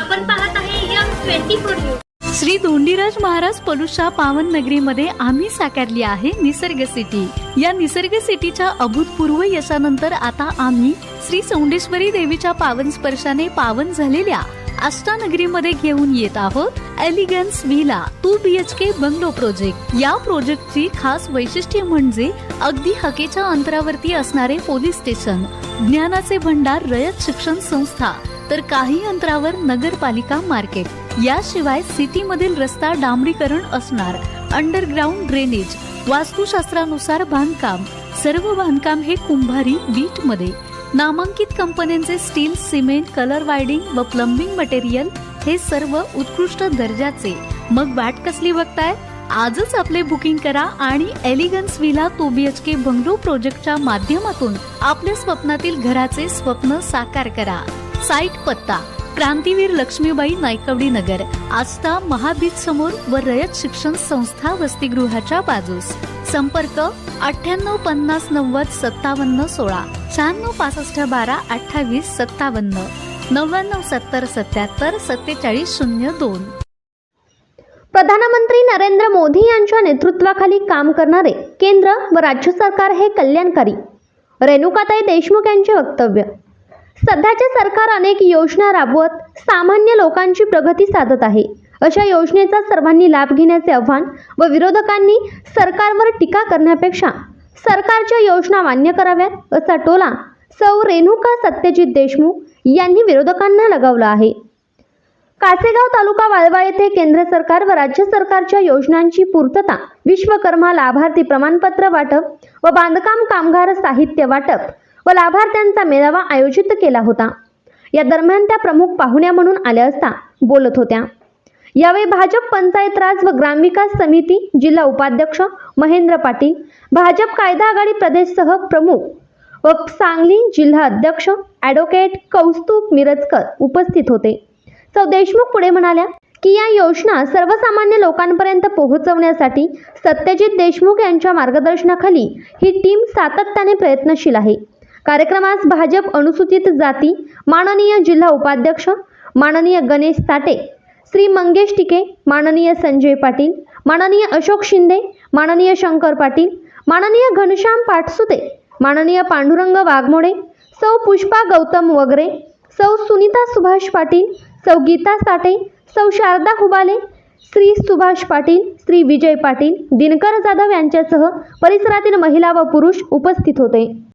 आपण पाहत आहे श्री धोंडीराज महाराज पलुषा पावन नगरीमध्ये आम्ही साकारली आहे निसर्ग सिटी. या निसर्ग सिटीच्या अभूतपूर्व यशानंतर आता आम्ही श्री सौंडेश्वरी देवीच्या पावन स्पर्शाने पावन झालेल्या आष्टा नगरीमध्ये घेऊन येत आहोत elegance villa two B H K bungalow project या प्रोजेक्टची खास वैशिष्ट्य म्हणजे अगदी हकेच्या अंतरावरती असणारे पोलीस स्टेशन ज्ञानाचे भंडार रयत शिक्षण संस्था तर काही अंतरावर नगरपालिका मार्केट. याशिवाय सिटीमधील रस्ता डांबरीकरण असणार. अंडरग्राऊंड ड्रेनेज वास्तुशास्त्रानुसार बांधकाम. सर्व बांधकाम हे कुंभारी वीटमध्ये नामांकित कंपन्यांचे स्टील सिमेंट कलर वायडिंग व प्लंबिंग मटेरियल हे सर्व उत्कृष्ट दर्जाचे. मग वाट कसली बघताय? आजच आपले बुकिंग करा आणि elegance villa two B H K bungalow प्रोजेक्टच्या माध्यमातून आपल्या स्वप्नातील घराचे स्वप्न साकार करा. साईट पत्ता क्रांतीवीर लक्ष्मीबाई नायकवडी नगर आस्था महाबीज समोर व रयत शिक्षण संस्था वसतिगृहाच्या बाजूस. संपर्क अठ्ठ्याण्णव पन्नास नव्वद सत्तावन्न सोळा शहाण्णव पासष्ट बारा अठ्ठावीस सत्तावन्न नव्याण्णव सत्तर सत्याहत्तर सत्तेचाळीस शून्य दोन. प्रधानमंत्री नरेंद्र मोदी यांच्या नेतृत्वाखाली काम करणारे केंद्र व राज्य सरकार हे कल्याणकारी. रेणुकाताई देशमुख यांचे वक्तव्य. सध्याचे सरकार अनेक योजना राबवत सामान्य लोकांची प्रगती साधत आहे. अशा योजनेचा सर्वांनी लाभ घेण्याचे आव्हान व विरोधकांनी सरकारवर टीका करण्यापेक्षा सरकारच्या योजना मान्य कराव्यात असा टोला सौ रेणुका सत्यजित देशमुख यांनी विरोधकांना लगावला आहे. कासेगाव तालुका वाळवा येथे केंद्र सरकार व राज्य सरकारच्या योजनांची पूर्तता विश्वकर्मा लाभार्थी प्रमाणपत्र वाटप व बांधकाम कामगार साहित्य वाटप व लाभार्थ्यांचा मेळावा आयोजित केला होता. या दरम्यान त्या प्रमुख पाहुण्या म्हणून आल्या असता बोलत होत्या. यावेळी भाजप पंचायत राज व ग्रामविकास समिती जिल्हा उपाध्यक्ष महेंद्र पाटील भाजप कायदा आघाडी प्रदेशसह प्रमुख व सांगली जिल्हा अध्यक्ष ॲडव्होकेट कौस्तुभ मिरजकर उपस्थित होते. सौ देशमुख पुढे म्हणाल्या की या योजना सर्वसामान्य लोकांपर्यंत पोहोचवण्यासाठी सत्यजित देशमुख यांच्या मार्गदर्शनाखाली ही टीम सातत्याने प्रयत्नशील आहे. कार्यक्रमास भाजप अनुसूचित जाती माननीय जिल्हा उपाध्यक्ष माननीय गणेश साटे श्री मंगेश टिके माननीय संजय पाटील माननीय अशोक शिंदे माननीय शंकर पाटील माननीय घनश्याम पाटसुते माननीय पांडुरंग वाघमोडे सौ पुष्पा गौतम वगरे सौ सुनीता सुभाष पाटील सौ गीता साठे सौ शारदा हुबाले श्री सुभाष पाटील श्री विजय पाटील दिनकर जाधव यांच्यासह परिसरातील महिला व पुरुष उपस्थित होते.